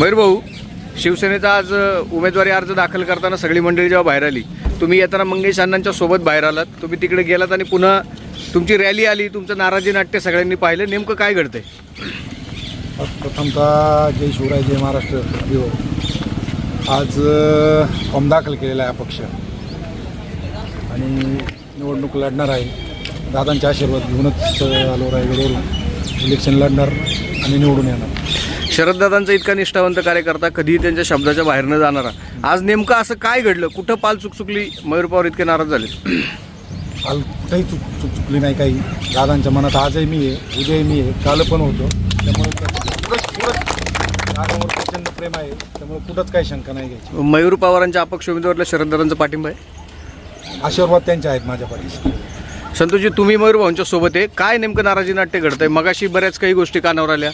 मयूर भाऊ शिवसेनेचा आज उमेदवारी अर्ज दाखल करताना सगळी मंडळी जेव्हा बाहेर आली तुम्ही येताना मंगेश अण्णांच्या सोबत बाहेर आलात तुम्ही तिकडे गेलात आणि पुन्हा तुमची रॅली आली तुमचं नाराजी नाट्य सगळ्यांनी पाहिलं नेमकं काय घडतंय? प्रथमतः जय शिवराय जय महाराष्ट्र. आज फॉर्म दाखल केलेला आहे पक्ष आणि निवडणूक लढणार आहे. दादांचे आशीर्वाद घेऊनच आलो रायगडवरून. इलेक्शन लढणार आणि निवडून येणार. शरददादांचा इतका निष्ठावंत कार्यकर्ता कधीही त्यांच्या शब्दाच्या बाहेर न जाणारा. आज नेमकं असं काय घडलं? कुठं पाल चुक चुकली मयूर पवार इतके नाराज झाले. काल कुठेही चूक चूक चुकली नाही काही. दादांच्या मनात आजही मी आहे उद्याही मी आहे. काल पण होतो. त्यामुळे दादावर प्रचंड प्रेम आहे. त्यामुळे कुठंच काही शंका नाही घ्यायची. मयूर पवारांच्या अपक्ष उमेदवारला शरददादांचा पाठिंबा आहे? आशीर्वाद त्यांचे आहेत माझ्या पाठीशी. संतोषजी तुम्ही मयूर भाऊंच्या सोबत आहे. काय नेमकं नाराजी नाट्य घडतंय? मगाशी बऱ्याच काही गोष्टी कानावर आल्या.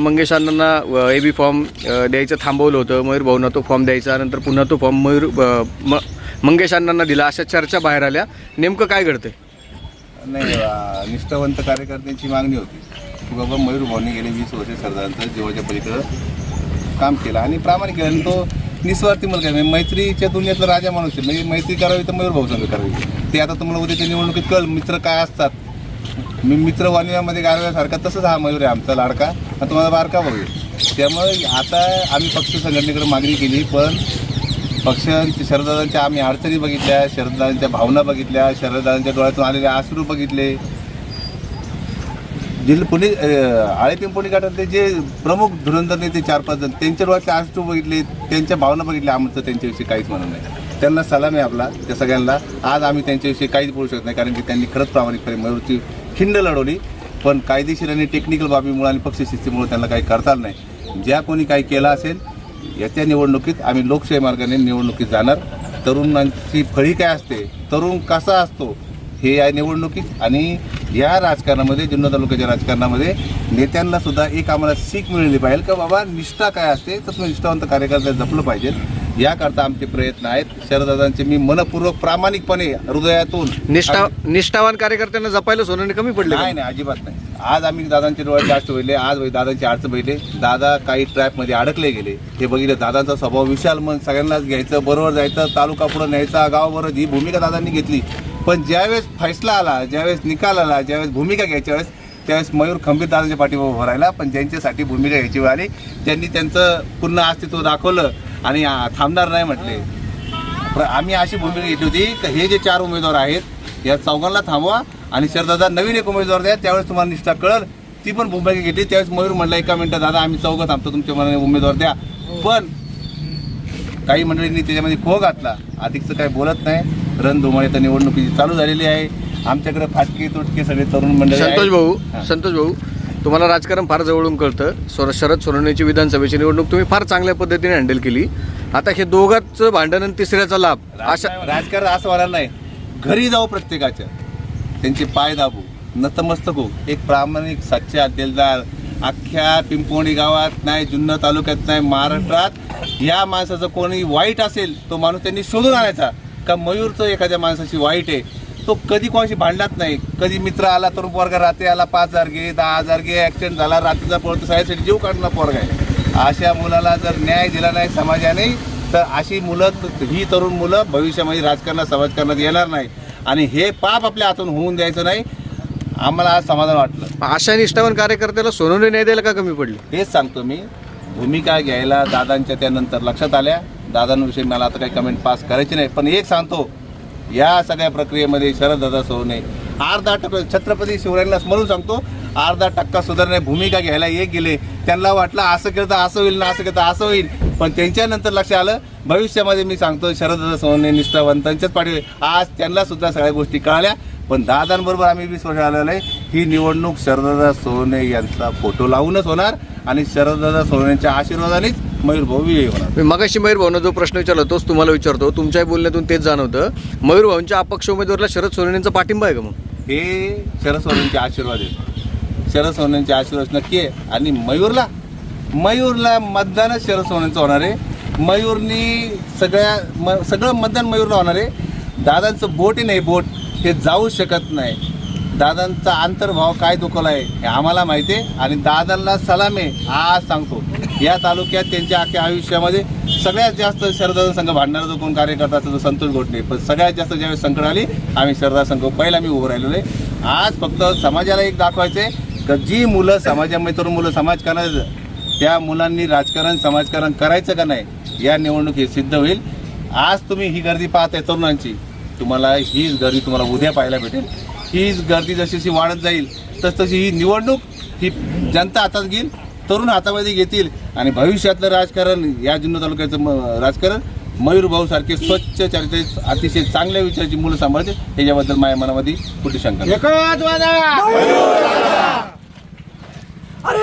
मंगेश अण्णांना ए बी फॉर्म द्यायचं थांबवलं होतं. मयूर भाऊंना तो फॉर्म द्यायचा. नंतर पुन्हा तो फॉर्म मयूर म मंगेश अण्णांना दिला. अशा चर्चा बाहेर आल्या. नेमकं काय घडतंय? नाही निष्ठावंत कार्यकर्त्यांची मागणी होती की बाबा मयूर भाऊने गेले वीस वर्ष सरदारांचं जीवाच्या पलीकडं काम केलं आणि प्रामाणिक केलं. आणि तो निस्वार्थी मुलगा म्हणजे मैत्रीच्या दुनियातला राजा माणूस आहे. म्हणजे मैत्री करावी तर मयूर भाऊ संघ करावी. ते आता तुम्हाला उद्याच्या निवडणुकीत कळ मित्र काय असतात? मी मित्र वानिव्यामध्ये गारव्यासारखा तसंच हा मयूर आहे आमचा लाडका. आणि तुम्हाला बारका बघेल त्यामुळे आता आम्ही पक्ष संघटनेकडे मागणी केली पण पक्षांच्या शरदादांच्या आम्ही अडचणी बघितल्या शरदादांच्या भावना बघितल्या शरदादांच्या डोळ्यातून आलेले अश्रू बघितले. जिल्हा पुणे आळे पुणे गटातले जे प्रमुख धुरंधर नेते चार पाच जण त्यांच्या डोळ्यातले अश्रू बघितले त्यांच्या भावना बघितल्या आमचं त्यांच्याविषयी काहीच म्हणून नाही. त्यांना सलाम आहे आपला त्या सगळ्यांना. आज आम्ही त्यांच्याविषयी काहीच बोलू शकत नाही कारण की त्यांनी खरंच प्रामाणिकपणे मयूरची खिंड लढवली. पण कायदेशीर आणि टेक्निकल बाबीमुळे आणि पक्षशिस्तीमुळे त्यांना काही करता नाही. ज्या कोणी काही केलं असेल याच्या निवडणुकीत आम्ही लोकशाही मार्गाने निवडणुकीत जाणार. तरुणांची फळी काय असते तरुण कसा असतो हे या निवडणुकीत आणि या राजकारणामध्ये जुन्नर तालुक्याच्या राजकारणामध्ये नेत्यांना सुद्धा एक आम्हाला सीख मिळली पाहिजे. का बाबा निष्ठा काय असते? तर निष्ठावंत कार्यकर्ता जपलं पाहिजे याकरता आमचे प्रयत्न आहेत. शरदादांचे मी मनपूर्वक प्रामाणिकपणे हृदयातून निष्ठा निष्ठावान कार्यकर्त्यांना जपायला सोनं कमी पडले नाही नाही अजिबात नाही. आज आम्ही दादांचे डोळे जास्त बघितले आज दादांची अडचण बघितले दादा काही ट्रॅपमध्ये अडकले गेले. हे बघितले दादांचा स्वभाव विशाल मन. सगळ्यांनाच घ्यायचं बरोबर जायचं तालुका पुढं न्यायचा गाव बरोबर ही भूमिका दादांनी घेतली. पण ज्यावेळेस फैसला आला ज्यावेळेस निकाल आला ज्यावेळेस भूमिका घ्यायच्या वेळेस त्यावेळेस मयूर खंबीर दादाच्या उभं राहिला. पण ज्यांच्यासाठी भूमिका घ्यायची वेळ आली त्यांनी त्यांचं पूर्ण अस्तित्व दाखवलं. आणि थांबणार नाही म्हटले. आम्ही अशी भूमिका घेतली होती की हे जे चार उमेदवार आहेत या चौघांना थांबवा आणि शरदादा नवीन एक उमेदवार द्या त्यावेळेस तुम्हाला निष्ठा कळल. ती पण भूमिका घेतली. त्यावेळेस मयूर म्हटलं एका मिनिटात दादा आम्ही चौघं थांबतो तुमच्या मनाने उमेदवार द्या. पण काही मंडळींनी त्याच्यामध्ये खो घातला. अधिकचं काही बोलत नाही. रणधुमाळी तर निवडणुकीची चालू झालेली आहे. आमच्याकडे फाटके तुटके सगळे तरुण मंडळी. संतोष भाऊ. संतोष भाऊ तुम्हाला राजकारण फार जवळून कळतं. सोर शरद सोनवणेची विधानसभेची निवडणूक तुम्ही फार चांगल्या पद्धतीने हँडल केली. आता हे दोघांचं भांडण आणि तिसऱ्याचा लाभ अशा राजकारण असं होणार नाही. घरी जाऊ प्रत्येकाच्या. त्यांचे पाय दाबू. नतमस्तक हो एक प्रामाणिक सच्चा दिलदार अख्ख्या पिंपोणी गावात नाही जुन्नर तालुक्यात नाही महाराष्ट्रात या माणसाचं कोणी वाईट असेल तो माणूस त्यांनी शोधून आणायचा. का मयूरचं एखाद्या माणसाची वाईट आहे? तो कधी कोणाशी भांडलाच नाही. कधी मित्र आला तरुण पोरगा रात्री आला पाच हजार घे दहा हजार घे ॲक्सिडेंट झाला रात्रीचा पळतो सायसाठी जीव काढणं पोरगा आहे. अशा मुलाला जर न्याय दिला नाही समाजाने तर अशी मुलं ही तरुण मुलं भविष्यामध्ये राजकारणात समाजकारणात येणार नाही. आणि हे पाप आपल्या हातून होऊन द्यायचं नाही. आम्हाला आज समाधान वाटलं. अशा निष्ठावान कार्यकर्त्याला सोनवणे नाही द्यायला का कमी पडली? हेच सांगतो मी. भूमिका घ्यायला दादांच्या त्यानंतर लक्षात आल्या. दादांविषयी मला आता काही कमेंट पास करायची नाही. पण एक सांगतो या सगळ्या प्रक्रियेमध्ये शरददादा सोने अर्धा टक्का छत्रपती शिवरायांना स्मरून सांगतो अर्धा टक्का सुधारणे भूमिका घ्यायला एक गेले. त्यांना वाटलं असं केलं तर असं होईल ना असं केलं तर असं होईल. पण त्यांच्यानंतर लक्ष आलं. भविष्यामध्ये मी सांगतो शरददादा सोने निष्ठावंतांच्याच पाठी आज त्यांना सुद्धा सगळ्या गोष्टी कळाल्या. पण दादांबरोबर आम्ही वीस वर्ष आलेलो आहे. ही निवडणूक शरददादा सोने यांचा फोटो लावूनच होणार आणि शरददादा सोनेच्या आशीर्वादानेच मयूर भाऊ विजयी होणार. मी मगाशी मयूर भाऊनं जो प्रश्न विचारला तोच तुम्हाला विचारतो. तुमच्याही बोलण्यातून तेच जाणवतं. मयूर भाऊंच्या अपक्ष उमेदवाराला शरद सोनवणेंचा पाठिंबा आहे का मग? हे शरद सोनेंचे आशीर्वाद आहेत. शरद सोनेंचे आशीर्वाद नक्की आहे. आणि मयूरला मयूरला मतदानच शरद सोनेंचं होणार आहे. मयूरनी सगळ्या म सगळं मतदान मयूरला होणार आहे. दादांचं बोट आहे नाही बोट हे जाऊ शकत नाही. दादांचा अंतर्भाव काय दुखवला आहे हे आम्हाला माहिती आहे. आणि दादांना सलाम आहे आज सांगतो. या तालुक्यात त्यांच्या अख्ख्या आयुष्यामध्ये सगळ्यात जास्त शरदा संघ भांडणारा जो कोण कार्यकर्ता असतो तो संतोष घोटणे पण सगळ्यात जास्त ज्यावेळेस संकट आली आम्ही शरदा संघ पहिला मी उभं राहिलेलो आहे. आज फक्त समाजाला एक दाखवायचं आहे का जी मुलं समाजामध्ये तरुण मुलं समाजकारण त्या मुलांनी राजकारण समाजकारण करायचं का नाही या निवडणुकीत सिद्ध होईल. आज तुम्ही ही गर्दी पाहताय तरुणांची. तुम्हाला हीच गर्दी तुम्हाला उद्या पाहायला भेटेल. हीच गर्दी जशी जशी वाढत जाईल तस तशी ही निवडणूक ही जनता हातात घेईल. तरुण हातामध्ये घेतील आणि भविष्यातलं राजकारण या जुन्नर तालुक्याचं म- राजकारण मयूर भाऊ सारखे स्वच्छ चरित्रित अतिशय चांगल्या विचाराची मुलं सांभाळते. ह्याच्याबद्दल माझ्या मनामध्ये कुठे शंका अरे